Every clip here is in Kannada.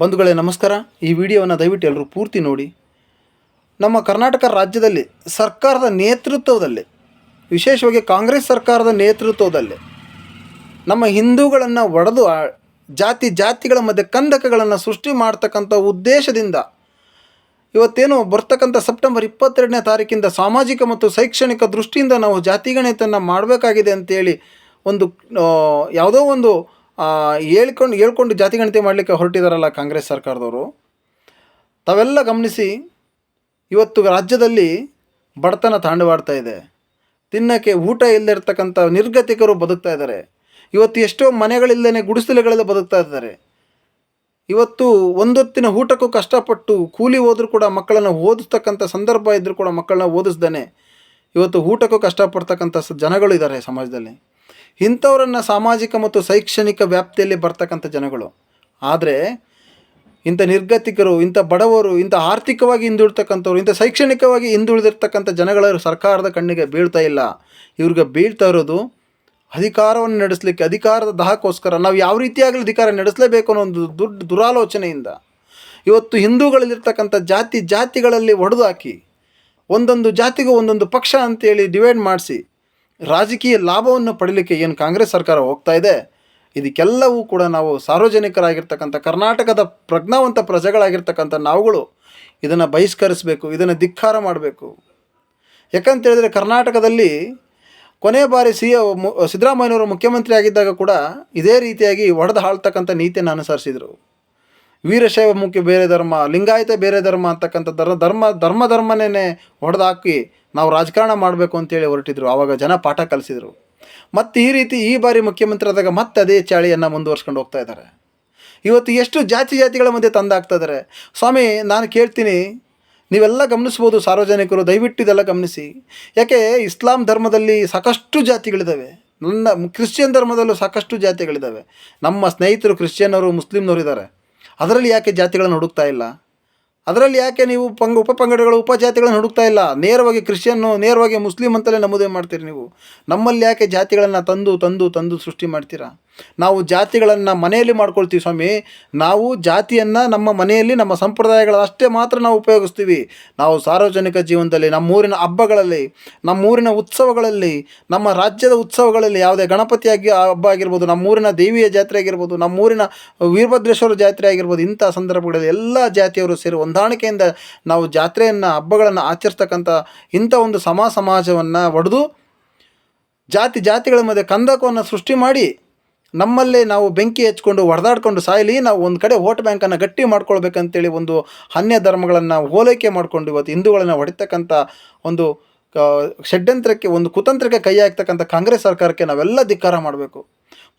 ಬಂಧುಗಳೇ, ನಮಸ್ಕಾರ. ಈ ವಿಡಿಯೋವನ್ನು ದಯವಿಟ್ಟು ಎಲ್ಲರೂ ಪೂರ್ತಿ ನೋಡಿ. ನಮ್ಮ ಕರ್ನಾಟಕ ರಾಜ್ಯದಲ್ಲಿ ಸರ್ಕಾರದ ನೇತೃತ್ವದಲ್ಲಿ, ವಿಶೇಷವಾಗಿ ಕಾಂಗ್ರೆಸ್ ಸರ್ಕಾರದ ನೇತೃತ್ವದಲ್ಲಿ, ನಮ್ಮ ಹಿಂದೂಗಳನ್ನು ಒಡೆದು ಜಾತಿ ಜಾತಿಗಳ ಮಧ್ಯೆ ಕಂದಕಗಳನ್ನು ಸೃಷ್ಟಿ ಮಾಡ್ತಕ್ಕಂಥ ಉದ್ದೇಶದಿಂದ ಇವತ್ತೇನು ಬರ್ತಕ್ಕಂಥ ಸೆಪ್ಟೆಂಬರ್ ಇಪ್ಪತ್ತೆರಡನೇ ತಾರೀಕಿಂದ ಸಾಮಾಜಿಕ ಮತ್ತು ಶೈಕ್ಷಣಿಕ ದೃಷ್ಟಿಯಿಂದ ನಾವು ಜಾತಿಗಣಿತನ ಮಾಡಬೇಕಾಗಿದೆ ಅಂತೇಳಿ ಒಂದು ಯಾವುದೋ ಒಂದು ಹೇಳ್ಕೊಂಡು ಹೇಳ್ಕೊಂಡು ಜಾತಿಗಣತಿ ಮಾಡಲಿಕ್ಕೆ ಹೊರಟಿದಾರಲ್ಲ ಕಾಂಗ್ರೆಸ್ ಸರ್ಕಾರದವರು. ತಾವೆಲ್ಲ ಗಮನಿಸಿ, ಇವತ್ತು ರಾಜ್ಯದಲ್ಲಿ ಬಡತನ ತಾಂಡವಾಡ್ತಾ ಇದೆ. ತಿನ್ನಕ್ಕೆ ಊಟ ಇಲ್ಲದೆ ಇರ್ತಕ್ಕಂಥ ನಿರ್ಗತಿಕರು ಬದುಕ್ತಾ ಇದ್ದಾರೆ. ಇವತ್ತು ಎಷ್ಟೋ ಮನೆಗಳಿಲ್ಲದೇ ಗುಡಿಸಲುಗಳೆಲ್ಲ ಬದುಕ್ತಾ ಇದ್ದಾರೆ. ಇವತ್ತು ಒಂದೊತ್ತಿನ ಊಟಕ್ಕೂ ಕಷ್ಟಪಟ್ಟು ಕೂಲಿ ಹೋದರೂ ಕೂಡ ಮಕ್ಕಳನ್ನು ಓದಿಸ್ತಕ್ಕಂಥ ಸಂದರ್ಭ ಇದ್ದರೂ ಕೂಡ ಮಕ್ಕಳನ್ನ ಓದಿಸ್ದಾನೆ. ಇವತ್ತು ಊಟಕ್ಕೂ ಕಷ್ಟಪಡ್ತಕ್ಕಂಥ ಜನಗಳು ಇದ್ದಾರೆ ಸಮಾಜದಲ್ಲಿ. ಇಂಥವರನ್ನು ಸಾಮಾಜಿಕ ಮತ್ತು ಶೈಕ್ಷಣಿಕ ವ್ಯಾಪ್ತಿಯಲ್ಲಿ ಬರ್ತಕ್ಕಂಥ ಜನಗಳು. ಆದರೆ, ಇಂಥ ನಿರ್ಗತಿಕರು, ಇಂಥ ಬಡವರು, ಇಂಥ ಆರ್ಥಿಕವಾಗಿ ಹಿಂದುಳಿತಕ್ಕಂಥವ್ರು, ಇಂಥ ಶೈಕ್ಷಣಿಕವಾಗಿ ಹಿಂದುಳಿದಿರ್ತಕ್ಕಂಥ ಜನಗಳ ಸರ್ಕಾರದ ಕಣ್ಣಿಗೆ ಬೀಳ್ತಾ ಇಲ್ಲ. ಇವ್ರಿಗೆ ಬೀಳ್ತಾ ಇರೋದು ಅಧಿಕಾರವನ್ನು ನಡೆಸಲಿಕ್ಕೆ, ಅಧಿಕಾರದ ದಹಕ್ಕೋಸ್ಕರ. ನಾವು ಯಾವ ರೀತಿಯಾಗಲಿ ಅಧಿಕಾರ ನಡೆಸಲೇಬೇಕು ಅನ್ನೋ ಒಂದು ದುಡ್ಡು ದುರಾಲೋಚನೆಯಿಂದ. ಇವತ್ತು ಹಿಂದೂಗಳಲ್ಲಿರ್ತಕ್ಕಂಥ ಜಾತಿ, ಜಾತಿಗಳಲ್ಲಿ ಒಡೆದು ಹಾಕಿ ಒಂದೊಂದು ಜಾತಿಗೂ ಒಂದೊಂದು ಪಕ್ಷ ಅಂತೇಳಿ ಡಿವೈಡ್ ಮಾಡಿಸಿ ರಾಜಕೀಯ ಲಾಭವನ್ನು ಪಡೀಲಿಕ್ಕೆ ಏನು ಕಾಂಗ್ರೆಸ್ ಸರ್ಕಾರ ಹೋಗ್ತಾ ಇದೆ? ಇದಕ್ಕೆಲ್ಲವೂ ಕೂಡ ನಾವು ಸಾರ್ವಜನಿಕರಾಗಿರ್ತಕ್ಕಂಥ ಕರ್ನಾಟಕದ ಪ್ರಜ್ಞಾವಂತ ಪ್ರಜೆಗಳಾಗಿರ್ತಕ್ಕಂಥ ನಾವುಗಳು ಇದನ್ನು ಬಹಿಷ್ಕರಿಸಬೇಕು, ಇದನ್ನು ಧಿಕ್ಕಾರ ಮಾಡಬೇಕು. ಯಾಕಂತ ಹೇಳಿದ್ರೆ ಕರ್ನಾಟಕದಲ್ಲಿ ಕೊನೆ ಬಾರಿ ಸಿ ಸಿದ್ದರಾಮಯ್ಯನವರು ಮುಖ್ಯಮಂತ್ರಿ ಆಗಿದ್ದಾಗ ಕೂಡ ಇದೇ ರೀತಿಯಾಗಿ ಒಡೆದು ಹಾಳ್ತಕ್ಕಂಥ ನೀತಿಯನ್ನು ಅನುಸರಿಸಿದರು. ವೀರಶೈವ ಮುಖ್ಯ ಬೇರೆ ಧರ್ಮ, ಲಿಂಗಾಯತ ಬೇರೆ ಧರ್ಮ ಅಂತಕ್ಕಂಥ ಧರ್ಮ ಧರ್ಮ ಧರ್ಮ ಧರ್ಮನೇ ಹೊಡೆದಾಕಿ ನಾವು ರಾಜಕಾರಣ ಮಾಡಬೇಕು ಅಂತೇಳಿ ಹೊರಟಿದ್ರು. ಆವಾಗ ಜನ ಪಾಠ ಕಲಿಸಿದರು. ಮತ್ತು ಈ ರೀತಿ ಈ ಬಾರಿ ಮುಖ್ಯಮಂತ್ರಿ ಆದಾಗ ಮತ್ತೆ ಅದೇ ಚಾಳಿಯನ್ನು ಮುಂದುವರ್ಸ್ಕೊಂಡು ಹೋಗ್ತಾ ಇದ್ದಾರೆ. ಇವತ್ತು ಎಷ್ಟು ಜಾತಿ ಜಾತಿಗಳ ಮಧ್ಯೆ ತಂದಾಗ್ತಾ ಇದ್ದಾರೆ. ಸ್ವಾಮಿ, ನಾನು ಕೇಳ್ತೀನಿ. ನೀವೆಲ್ಲ ಗಮನಿಸ್ಬೋದು ಸಾರ್ವಜನಿಕರು, ದಯವಿಟ್ಟು ಇದೆಲ್ಲ ಗಮನಿಸಿ. ಯಾಕೆ ಇಸ್ಲಾಂ ಧರ್ಮದಲ್ಲಿ ಸಾಕಷ್ಟು ಜಾತಿಗಳಿದ್ದಾವೆ ನನ್ನ ಕ್ರಿಶ್ಚಿಯನ್ ಧರ್ಮದಲ್ಲೂ ಸಾಕಷ್ಟು ಜಾತಿಗಳಿದ್ದಾವೆ ನಮ್ಮ ಸ್ನೇಹಿತರು ಕ್ರಿಶ್ಚಿಯನ್ನರು, ಮುಸ್ಲಿಮ್ನವರು ಇದ್ದಾರೆ. ಅದರಲ್ಲಿ ಯಾಕೆ ಜಾತಿಗಳನ್ನು ಹುಡುಕ್ತಾ ಇಲ್ಲ? ಅದರಲ್ಲಿ ಯಾಕೆ ನೀವು ಪಂಗ ಉಪಪಂಗಡಗಳು ಉಪಜಾತಿಗಳನ್ನು ಹುಡುಕ್ತಾ ಇಲ್ಲ? ನೇರವಾಗಿ ಕ್ರಿಶ್ಚಿಯನ್ನು, ನೇರವಾಗಿ ಮುಸ್ಲಿಂ ಅಂತಲೇ ನಮೂದೇ ಮಾಡ್ತೀರಿ ನೀವು? ನಮ್ಮಲ್ಲಿ ಯಾಕೆ ಜಾತಿಗಳನ್ನು ತಂದು ತಂದು ತಂದು ಸೃಷ್ಟಿ ಮಾಡ್ತೀರಾ? ನಾವು ಜಾತಿಗಳನ್ನು ಮನೆಯಲ್ಲಿ ಮಾಡ್ಕೊಳ್ತೀವಿ ಸ್ವಾಮಿ. ನಾವು ಜಾತಿಯನ್ನು ನಮ್ಮ ಮನೆಯಲ್ಲಿ, ನಮ್ಮ ಸಂಪ್ರದಾಯಗಳ ಅಷ್ಟೇ ಮಾತ್ರ ನಾವು ಉಪಯೋಗಿಸ್ತೀವಿ. ನಾವು ಸಾರ್ವಜನಿಕ ಜೀವನದಲ್ಲಿ, ನಮ್ಮೂರಿನ ಹಬ್ಬಗಳಲ್ಲಿ, ನಮ್ಮೂರಿನ ಉತ್ಸವಗಳಲ್ಲಿ, ನಮ್ಮ ರಾಜ್ಯದ ಉತ್ಸವಗಳಲ್ಲಿ ಯಾವುದೇ ಗಣಪತಿ ಆಗಿ ಹಬ್ಬ ಆಗಿರ್ಬೋದು, ನಮ್ಮೂರಿನ ದೇವಿಯ ಜಾತ್ರೆ ಆಗಿರ್ಬೋದು, ನಮ್ಮೂರಿನ ವೀರಭದ್ರೇಶ್ವರ ಜಾತ್ರೆ ಆಗಿರ್ಬೋದು, ಇಂಥ ಸಂದರ್ಭಗಳಲ್ಲಿ ಎಲ್ಲ ಜಾತಿಯವರು ಸೇರಿ ಹೊಂದಾಣಿಕೆಯಿಂದ ನಾವು ಜಾತ್ರೆಯನ್ನು, ಹಬ್ಬಗಳನ್ನು ಆಚರಿಸ್ತಕ್ಕಂಥ ಇಂಥ ಒಂದು ಸಮ ಸಮಾಜವನ್ನು ಒಡೆದು ಜಾತಿ ಜಾತಿಗಳ ಮಧ್ಯೆ ಕಂದಕವನ್ನು ಸೃಷ್ಟಿ ಮಾಡಿ ನಮ್ಮಲ್ಲೇ ನಾವು ಬೆಂಕಿ ಹಚ್ಕೊಂಡು ಹೊಡೆದಾಡ್ಕೊಂಡು ಸಾಯಲಿ ನಾವು ಒಂದು ಕಡೆ ವೋಟ್ ಬ್ಯಾಂಕನ್ನು ಗಟ್ಟಿ ಮಾಡ್ಕೊಳ್ಬೇಕಂತೇಳಿ ಒಂದು ಅನ್ಯ ಧರ್ಮಗಳನ್ನು ಹೋಲೈಕೆ ಮಾಡಿಕೊಂಡು ಇವತ್ತು ಹಿಂದೂಗಳನ್ನು ಹೊಡಿತಕ್ಕಂಥ ಒಂದು ಷಡ್ಯಂತ್ರಕ್ಕೆ ಒಂದು ಕುತಂತ್ರಕ್ಕೆ ಕೈ ಹಾಕ್ತಕ್ಕಂಥ ಕಾಂಗ್ರೆಸ್ ಸರ್ಕಾರಕ್ಕೆ ನಾವೆಲ್ಲ ಧಿಕ್ಕಾರ ಮಾಡಬೇಕು.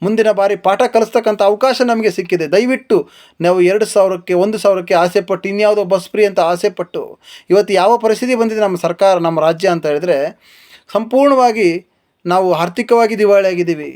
ಮುಂದಿನ ಬಾರಿ ಪಾಠ ಕಲಿಸ್ತಕ್ಕಂಥ ಅವಕಾಶ ನಮಗೆ ಸಿಕ್ಕಿದೆ. ದಯವಿಟ್ಟು ನಾವು ಎರಡು ಸಾವಿರಕ್ಕೆ, ಒಂದು ಸಾವಿರಕ್ಕೆ ಆಸೆ ಪಟ್ಟು, ಇನ್ಯಾವುದೋ ಬಸ್ ಫ್ರೀ ಅಂತ ಆಸೆ ಪಟ್ಟು, ಇವತ್ತು ಯಾವ ಪರಿಸ್ಥಿತಿ ಬಂದಿದೆ ನಮ್ಮ ಸರ್ಕಾರ, ನಮ್ಮ ರಾಜ್ಯ ಅಂತ ಹೇಳಿದ್ರೆ, ಸಂಪೂರ್ಣವಾಗಿ ನಾವು ಆರ್ಥಿಕವಾಗಿ ದಿವಾಳಿ ಆಗಿದ್ದೀವಿ,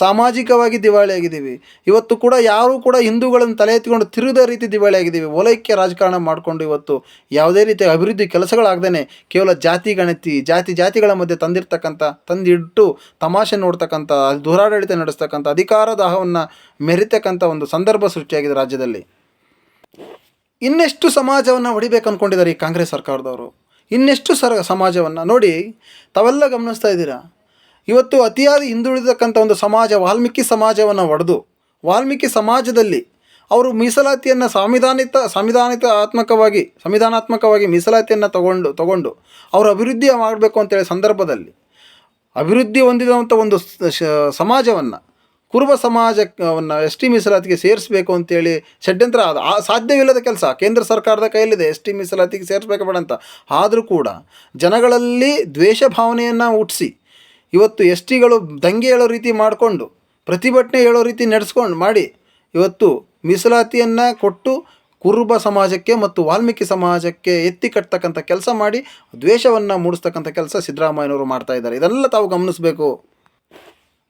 ಸಾಮಾಜಿಕವಾಗಿ ದಿವಾಳಿ ಆಗಿದ್ದೀವಿ. ಇವತ್ತು ಕೂಡ ಯಾರೂ ಕೂಡ ಹಿಂದೂಗಳನ್ನು ತಲೆ ಎತ್ತಿಕೊಂಡು ತಿರುಗದ ರೀತಿ ದಿವಾಳಿ ಆಗಿದ್ದೀವಿ. ಓಲೈಕ್ಯ ರಾಜಕಾರಣ ಮಾಡಿಕೊಂಡು ಇವತ್ತು ಯಾವುದೇ ರೀತಿಯ ಅಭಿವೃದ್ಧಿ ಕೆಲಸಗಳಾಗ್ದೇ ಕೇವಲ ಜಾತಿ ಗಣತಿ, ಜಾತಿ ಜಾತಿಗಳ ಮಧ್ಯೆ ತಂದಿರ್ತಕ್ಕಂಥ, ತಂದಿಟ್ಟು ತಮಾಷೆ ನೋಡ್ತಕ್ಕಂಥ, ದುರಾಡಳಿತ ನಡೆಸ್ತಕ್ಕಂಥ, ಅಧಿಕಾರ ದಾಹವನ್ನು ಮೆರಿತಕ್ಕಂಥ ಒಂದು ಸಂದರ್ಭ ಸೃಷ್ಟಿಯಾಗಿದೆ ರಾಜ್ಯದಲ್ಲಿ. ಇನ್ನೆಷ್ಟು ಸಮಾಜವನ್ನು ಹೊಡಿಬೇಕು ಅಂದ್ಕೊಂಡಿದ್ದಾರೆ ಈ ಕಾಂಗ್ರೆಸ್ ಸರ್ಕಾರದವರು. ಇನ್ನೆಷ್ಟು ಸರ, ಸಮಾಜವನ್ನು ನೋಡಿ ತಾವೆಲ್ಲ ಗಮನಿಸ್ತಾ ಇದ್ದೀರಾ? ಇವತ್ತು ಅತಿಯಾದ ಹಿಂದುಳಿದಕ್ಕಂಥ ಒಂದು ಸಮಾಜ, ವಾಲ್ಮೀಕಿ ಸಮಾಜವನ್ನು ಒಡೆದು, ವಾಲ್ಮೀಕಿ ಸಮಾಜದಲ್ಲಿ ಅವರು ಮೀಸಲಾತಿಯನ್ನು ಸಾಂವಿಧಾನಿತ ಸಂವಿಧಾನಿತ ಆತ್ಮಕವಾಗಿ, ಸಂವಿಧಾನಾತ್ಮಕವಾಗಿ ಮೀಸಲಾತಿಯನ್ನು ತಗೊಂಡು ತಗೊಂಡು ಅವರು ಅಭಿವೃದ್ಧಿ ಮಾಡಬೇಕು ಅಂತೇಳಿ ಸಂದರ್ಭದಲ್ಲಿ ಅಭಿವೃದ್ಧಿ ಹೊಂದಿದಂಥ ಒಂದು ಸಮಾಜವನ್ನು, ಕುರುಬ ಸಮಾಜವನ್ನು ಎಸ್ ಟಿ ಮೀಸಲಾತಿಗೆ ಸೇರಿಸಬೇಕು ಅಂತೇಳಿ ಷಡ್ಯಂತ್ರ ಆದ ಸಾಧ್ಯವಿಲ್ಲದ ಕೆಲಸ, ಕೇಂದ್ರ ಸರ್ಕಾರದ ಕೈಯಲ್ಲಿದೆ ಎಸ್ ಟಿ ಮೀಸಲಾತಿಗೆ ಸೇರಿಸಬೇಕು ಬೇಡ ಅಂತ ಆದರೂ ಕೂಡ ಜನಗಳಲ್ಲಿ ದ್ವೇಷ ಭಾವನೆಯನ್ನು ಹುಟ್ಟಿಸಿ ಇವತ್ತು ಎಸ್ ಟಿಗಳು ದಂಗೆ ಹೇಳೋ ರೀತಿ ಮಾಡಿಕೊಂಡು, ಪ್ರತಿಭಟನೆ ಹೇಳೋ ರೀತಿ ನಡೆಸ್ಕೊಂಡು ಮಾಡಿ, ಇವತ್ತು ಮೀಸಲಾತಿಯನ್ನು ಕೊಟ್ಟು ಕುರುಬ ಸಮಾಜಕ್ಕೆ ಮತ್ತು ವಾಲ್ಮೀಕಿ ಸಮಾಜಕ್ಕೆ ಎತ್ತಿ ಕಟ್ತಕ್ಕಂಥ ಕೆಲಸ ಮಾಡಿ, ದ್ವೇಷವನ್ನು ಮೂಡಿಸ್ತಕ್ಕಂಥ ಕೆಲಸ ಸಿದ್ದರಾಮಯ್ಯನವರು ಮಾಡ್ತಾ ಇದ್ದಾರೆ. ಇದೆಲ್ಲ ತಾವು ಗಮನಿಸಬೇಕು.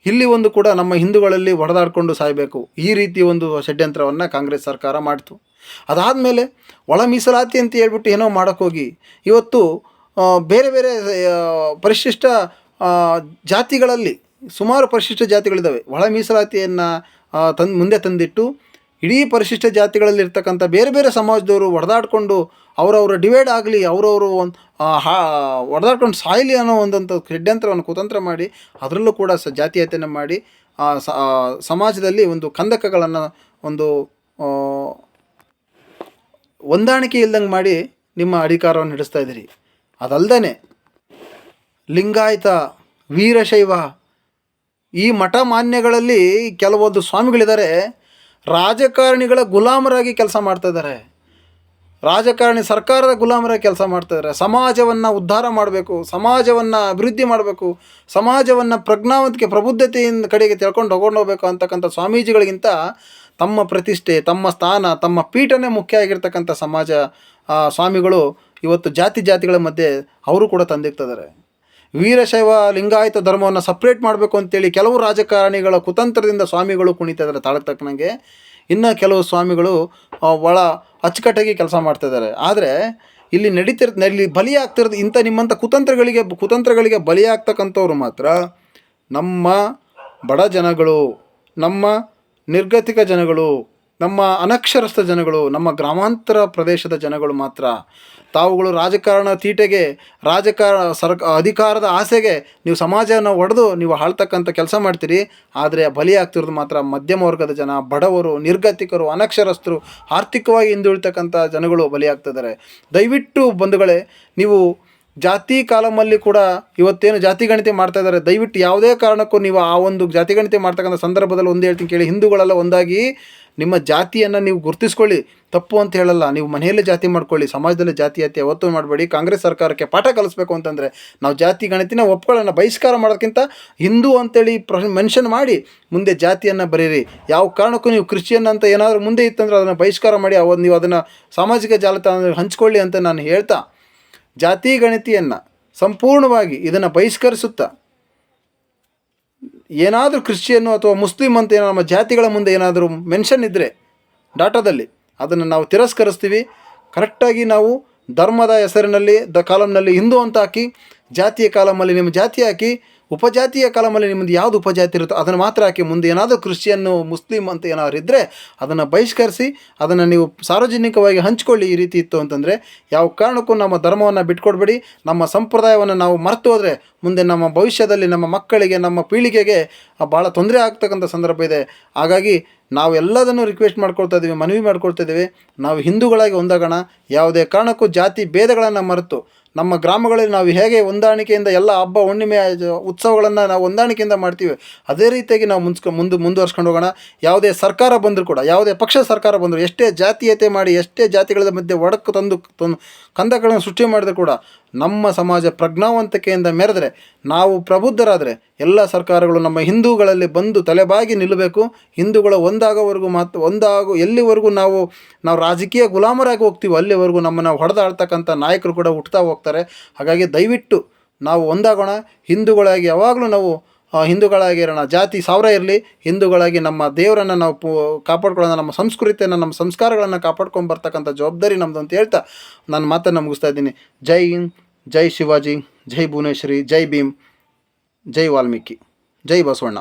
ಇಲ್ಲಿ ಒಂದು ಕೂಡ ನಮ್ಮ ಹಿಂದೂಗಳಲ್ಲಿ ಹೊಡೆದಾಡಿಕೊಂಡು ಸಾಯಬೇಕು. ಈ ರೀತಿ ಒಂದು ಷಡ್ಯಂತ್ರವನ್ನು ಕಾಂಗ್ರೆಸ್ ಸರ್ಕಾರ ಮಾಡಿತು. ಅದಾದಮೇಲೆ ಒಳ ಮೀಸಲಾತಿ ಅಂತ ಹೇಳ್ಬಿಟ್ಟು ಏನೋ ಮಾಡೋಕ್ಕೋಗಿ ಇವತ್ತು ಬೇರೆ ಬೇರೆ ಪರಿಶಿಷ್ಟ ಜಾತಿಗಳಲ್ಲಿ ಸುಮಾರು ಪರಿಶಿಷ್ಟ ಜಾತಿಗಳಿದ್ದಾವೆ. ಒಳ ಮೀಸಲಾತಿಯನ್ನು ತಂದು ಮುಂದೆ ತಂದಿಟ್ಟು, ಇಡೀ ಪರಿಶಿಷ್ಟ ಜಾತಿಗಳಲ್ಲಿ ಇರ್ತಕ್ಕಂಥ ಬೇರೆ ಬೇರೆ ಸಮಾಜದವರು ಹೊಡೆದಾಡಿಕೊಂಡು ಅವರವರ ಡಿವೈಡ್ ಆಗಲಿ, ಅವರವರು ಒಂದು ಹಾ ಹೊಡೆದಾಡ್ಕೊಂಡು ಸಾಯಲಿ ಅನ್ನೋ ಒಂದಂಥ ಷಡ್ಯಂತ್ರವನ್ನು ಕುತಂತ್ರ ಮಾಡಿ, ಅದರಲ್ಲೂ ಕೂಡ ಸ, ಜಾತೀಯತೆಯನ್ನು ಮಾಡಿ ಸಮಾಜದಲ್ಲಿ ಒಂದು ಕಂದಕಗಳನ್ನು ಒಂದು ಹೊಂದಾಣಿಕೆ ಇಲ್ದಂಗೆ ಮಾಡಿ ನಿಮ್ಮ ಅಧಿಕಾರವನ್ನು ನಡೆಸ್ತಾ ಇದ್ದೀರಿ. ಅದಲ್ದೇ ಲಿಂಗಾಯತ, ವೀರಶೈವ, ಈ ಮಠ ಮಾನ್ಯಗಳಲ್ಲಿ ಕೆಲವೊಂದು ಸ್ವಾಮಿಗಳಿದ್ದಾರೆ. ರಾಜಕಾರಣಿಗಳ ಗುಲಾಮರಾಗಿ ಕೆಲಸ ಮಾಡ್ತಾ ಇದ್ದಾರೆ. ರಾಜಕಾರಣಿ ಸರ್ಕಾರದ ಗುಲಾಮರಾಗಿ ಕೆಲಸ ಮಾಡ್ತಾ ಇದ್ದಾರೆ. ಸಮಾಜವನ್ನು ಉದ್ಧಾರ ಮಾಡಬೇಕು, ಸಮಾಜವನ್ನು ಅಭಿವೃದ್ಧಿ ಮಾಡಬೇಕು, ಸಮಾಜವನ್ನು ಪ್ರಜ್ಞಾವಂತಿಕೆ, ಪ್ರಬುದ್ಧತೆಯಿಂದ ಕಡೆಗೆ ತಿಳ್ಕೊಂಡು ಹೋಗೊಂಡು ಹೋಗ್ಬೇಕು ಅಂತಕ್ಕಂಥ ಸ್ವಾಮೀಜಿಗಳಿಗಿಂತ ತಮ್ಮ ಪ್ರತಿಷ್ಠೆ, ತಮ್ಮ ಸ್ಥಾನ, ತಮ್ಮ ಪೀಠನೇ ಮುಖ್ಯ ಆಗಿರ್ತಕ್ಕಂಥ ಸಮಾಜ ಸ್ವಾಮಿಗಳು ಇವತ್ತು ಜಾತಿ ಜಾತಿಗಳ ಮಧ್ಯೆ ಅವರು ಕೂಡ ತಂದಿರ್ತಿದ್ದಾರೆ ವೀರಶೈವ ಲಿಂಗಾಯತ ಧರ್ಮವನ್ನು ಸಪ್ರೇಟ್ ಮಾಡಬೇಕು ಅಂತೇಳಿ ಕೆಲವು ರಾಜಕಾರಣಿಗಳ ಕುತಂತ್ರದಿಂದ ಸ್ವಾಮಿಗಳು ಕುಣಿತಾ ಇದ್ದಾರೆ ತಾಳಕ್ಕೆ ತಕ್ಕನಂಗೆ ಇನ್ನು ಕೆಲವು ಸ್ವಾಮಿಗಳು ಒಳ ಅಚ್ಚುಕಟ್ಟಾಗಿ ಕೆಲಸ ಮಾಡ್ತಿದ್ದಾರೆ ಆದರೆ ಇಲ್ಲಿ ನಡೀತಿರ್, ಇಲ್ಲಿ ಬಲಿಯಾಗ್ತಿರೋದು ಇಂಥ ನಿಮ್ಮಂಥ ಕುತಂತ್ರಗಳಿಗೆ ಕುತಂತ್ರಗಳಿಗೆ ಬಲಿಯಾಗ್ತಕ್ಕಂಥವ್ರು ಮಾತ್ರ ನಮ್ಮ ಬಡ ಜನಗಳು, ನಮ್ಮ ನಿರ್ಗತಿಕ ಜನಗಳು ನಮ್ಮ ಅನಕ್ಷರಸ್ಥ ಜನಗಳು, ನಮ್ಮ ಗ್ರಾಮಾಂತರ ಪ್ರದೇಶದ ಜನಗಳು ಮಾತ್ರ ತಾವುಗಳು ರಾಜಕಾರಣ ತೀಟೆಗೆ, ರಾಜಕಾರ, ಸರ್ಕ, ಅಧಿಕಾರದ ಆಸೆಗೆ ನೀವು ಸಮಾಜವನ್ನು ಒಡೆದು ನೀವು ಆಳ್ತಕ್ಕಂಥ ಕೆಲಸ ಮಾಡ್ತೀರಿ. ಆದರೆ ಬಲಿಯಾಗ್ತಿರೋದು ಮಾತ್ರ ಮಧ್ಯಮ ವರ್ಗದ ಜನ, ಬಡವರು, ನಿರ್ಗತಿಕರು, ಅನಕ್ಷರಸ್ಥರು, ಆರ್ಥಿಕವಾಗಿ ಹಿಂದುಳಿತಕ್ಕಂಥ ಜನಗಳು ಬಲಿಯಾಗ್ತಿದ್ದಾರೆ ದಯವಿಟ್ಟು ಬಂಧುಗಳೇ, ನೀವು ಜಾತಿ ಕಾಲಮಲ್ಲಿ ಕೂಡ ಇವತ್ತೇನು ಜಾತಿ ಗಣತಿ ಮಾಡ್ತಾ ಇದ್ದಾರೆ, ದಯವಿಟ್ಟು ಯಾವುದೇ ಕಾರಣಕ್ಕೂ ನೀವು ಆ ಒಂದು ಜಾತಿ ಗಣತಿ ಮಾಡ್ತಕ್ಕಂಥ ಸಂದರ್ಭದಲ್ಲಿ ಒಂದು ಹೇಳ್ತೀನಿ ಕೇಳಿ, ಹಿಂದೂಗಳೆಲ್ಲ ಒಂದಾಗಿ ನಿಮ್ಮ ಜಾತಿಯನ್ನು ನೀವು ಗುರುತಿಸ್ಕೊಳ್ಳಿ, ತಪ್ಪು ಅಂತ ಹೇಳಲ್ಲ, ನೀವು ಮನೆಯಲ್ಲೇ ಜಾತಿ ಮಾಡ್ಕೊಳ್ಳಿ, ಸಮಾಜದಲ್ಲಿ ಜಾತಿಯತೆ ಯಾವತ್ತೂ ಮಾಡಬೇಡಿ, ಕಾಂಗ್ರೆಸ್ ಸರ್ಕಾರಕ್ಕೆ ಪಾಠ ಕಲಿಸ್ಬೇಕು ಅಂತಂದರೆ ನಾವು ಜಾತಿ ಗಣತಿನ ಒಪ್ಕೊಳ್ಳೋಣ, ಬಹಿಷ್ಕಾರ ಮಾಡೋದಕ್ಕಿಂತ ಹಿಂದೂ ಅಂತೇಳಿ ಪ್ರ ಮೆನ್ಷನ್ ಮಾಡಿ, ಮುಂದೆ ಜಾತಿಯನ್ನು ಬರೀರಿ, ಯಾವ ಕಾರಣಕ್ಕೂ ನೀವು ಕ್ರಿಶ್ಚಿಯನ್ ಅಂತ ಏನಾದರೂ ಮುಂದೆ ಇತ್ತಂದ್ರೆ ಅದನ್ನು ಬಹಿಷ್ಕಾರ ಮಾಡಿ, ಅವ ನೀವು ಅದನ್ನು ಸಾಮಾಜಿಕ ಜಾಲತಾಣ ಹಂಚ್ಕೊಳ್ಳಿ ಅಂತ ನಾನು ಹೇಳ್ತಾ ಜಾತಿ ಗಣತಿಯನ್ನು ಸಂಪೂರ್ಣವಾಗಿ ಇದನ್ನು ಬಹಿಷ್ಕರಿಸುತ್ತಾ, ಏನಾದರೂ ಕ್ರಿಶ್ಚಿಯನ್ನು ಅಥವಾ ಮುಸ್ಲಿಂ ಅಂತ ಏನೋ ನಮ್ಮ ಜಾತಿಗಳ ಮುಂದೆ ಏನಾದರೂ ಮೆನ್ಷನ್ ಇದ್ದರೆ ಡಾಟಾದಲ್ಲಿ ಅದನ್ನು ನಾವು ತಿರಸ್ಕರಿಸ್ತೀವಿ. ಕರೆಕ್ಟಾಗಿ ನಾವು ಧರ್ಮದ ಹೆಸರಿನಲ್ಲಿ, ದ ಕಾಲಮ್ನಲ್ಲಿ ಹಿಂದೂ ಅಂತ ಹಾಕಿ, ಜಾತಿಯ ಕಾಲಮಲ್ಲಿ ನಿಮ್ಮ ಜಾತಿ ಹಾಕಿ ಉಪಜಾತಿಯ ಕಾಲಮಲ್ಲಿ ನಿಮ್ಮದು ಯಾವುದು ಉಪಜಾತಿ ಇರುತ್ತೋ ಅದನ್ನು ಮಾತ್ರ ಹಾಕಿ ಮುಂದೆ ಏನಾದರೂ ಕ್ರಿಶ್ಚಿಯನ್ನು ಮುಸ್ಲಿಂ ಅಂತ ಏನಾದ್ರು ಇದ್ದರೆ ಅದನ್ನು ಬಹಿಷ್ಕರಿಸಿ ಅದನ್ನು ನೀವು ಸಾರ್ವಜನಿಕವಾಗಿ ಹಂಚಿಕೊಳ್ಳಿ ಈ ರೀತಿ ಇತ್ತು ಅಂತಂದರೆ ಯಾವ ಕಾರಣಕ್ಕೂ ನಮ್ಮ ಧರ್ಮವನ್ನು ಬಿಟ್ಕೊಡ್ಬೇಡಿ. ನಮ್ಮ ಸಂಪ್ರದಾಯವನ್ನು ನಾವು ಮರೆತು ಹೋದರೆ ಮುಂದೆ ನಮ್ಮ ಭವಿಷ್ಯದಲ್ಲಿ ನಮ್ಮ ಮಕ್ಕಳಿಗೆ, ನಮ್ಮ ಪೀಳಿಗೆಗೆ ಭಾಳ ತೊಂದರೆ ಆಗ್ತಕ್ಕಂಥ ಸಂದರ್ಭ ಇದೆ. ಹಾಗಾಗಿ ನಾವು ಎಲ್ಲದನ್ನು ರಿಕ್ವೆಸ್ಟ್ ಮಾಡ್ಕೊಳ್ತಾ ಇದ್ದೀವಿ, ಮನವಿ ಮಾಡ್ಕೊಳ್ತಾ ಇದ್ದೀವಿ. ನಾವು ಹಿಂದೂಗಳಾಗಿ ಒಂದಾಗೋಣ. ಯಾವುದೇ ಕಾರಣಕ್ಕೂ ಜಾತಿ, ಭೇದಗಳನ್ನು ಮರೆತು ನಮ್ಮ ಗ್ರಾಮಗಳಲ್ಲಿ ನಾವು ಹೇಗೆ ಹೊಂದಾಣಿಕೆಯಿಂದ ಎಲ್ಲ ಹಬ್ಬ, ಹುಣ್ಣಿಮೆ ಉತ್ಸವಗಳನ್ನು ನಾವು ಹೊಂದಾಣಿಕೆಯಿಂದ ಮಾಡ್ತೀವಿ, ಅದೇ ರೀತಿಯಾಗಿ ನಾವು ಮುಂಚೆ ಮುಂದೆ ಮುಂದುವರ್ಸ್ಕೊಂಡು ಹೋಗೋಣ. ಯಾವುದೇ ಸರ್ಕಾರ ಬಂದರೂ ಕೂಡ, ಯಾವುದೇ ಪಕ್ಷ ಸರ್ಕಾರ ಬಂದರೂ, ಎಷ್ಟೇ ಜಾತೀಯತೆ ಮಾಡಿ, ಎಷ್ಟೇ ಜಾತಿಗಳ ಮಧ್ಯೆ ಒಡಕು ತಂದು ತಂದು, ಕಂದಕಗಳನ್ನು ಸೃಷ್ಟಿ ಮಾಡಿದ್ರು ಕೂಡ ನಮ್ಮ ಸಮಾಜ ಪ್ರಜ್ಞಾವಂತಿಕೆಯಿಂದ ಮೆರೆದರೆ ನಾವು ಪ್ರಬುದ್ಧರಾದರೆ ಎಲ್ಲ ಸರ್ಕಾರಗಳು ನಮ್ಮ ಹಿಂದೂಗಳಲ್ಲಿ ಬಂದು ತಲೆಬಾಗಿ ನಿಲ್ಲಬೇಕು. ಹಿಂದೂಗಳ ಒಂದಾಗೋವರೆಗೂ ಮಾತ್ರ, ಒಂದಾಗೋ, ಎಲ್ಲಿವರೆಗೂ ನಾವು ನಾವು ರಾಜಕೀಯ ಗುಲಾಮರಾಗಿ ಹೋಗ್ತೀವಿ ಅಲ್ಲಿವರೆಗೂ ನಮ್ಮನ್ನು ಹೊಡೆದಾಡ್ತಕ್ಕಂಥ ನಾಯಕರು ಕೂಡ ಹುಟ್ತಾ ಹೋಗ್ತಾರೆ. ಹಾಗಾಗಿ ದಯವಿಟ್ಟು ನಾವು ಒಂದಾಗೋಣ. ಹಿಂದೂಗಳಾಗಿ ಯಾವಾಗಲೂ ನಾವು ಹಿಂದೂಗಳಾಗಿರೋಣ ಜಾತಿ ಸಾವಿರ ಇರಲಿ. ಹಿಂದೂಗಳಾಗಿ ನಮ್ಮ ದೇವರನ್ನು ನಾವು ಪೂ, ಕಾಪಾಡ್ಕೊಳ್ಳೋಣ. ನಮ್ಮ ಸಂಸ್ಕೃತಿಯನ್ನು, ನಮ್ಮ ಸಂಸ್ಕಾರಗಳನ್ನು ಕಾಪಾಡ್ಕೊಂಡು ಬರ್ತಕ್ಕಂಥ ಜವಾಬ್ದಾರಿ ನಮ್ಮದು ಅಂತ ಹೇಳ್ತಾ ನಾನು ಮಾತನ್ನು ಮುಗಿಸ್ತಾ ಇದ್ದೀನಿ. ಜೈ ಹಿಂದ್, ಜೈ ಶಿವಾಜಿ, ಜೈ ಭುವನೇಶ್ವರಿ, ಜೈ ಭೀಮ್, ಜೈ ವಾಲ್ಮೀಕಿ, ಜೈ ಬಸವಣ್ಣ.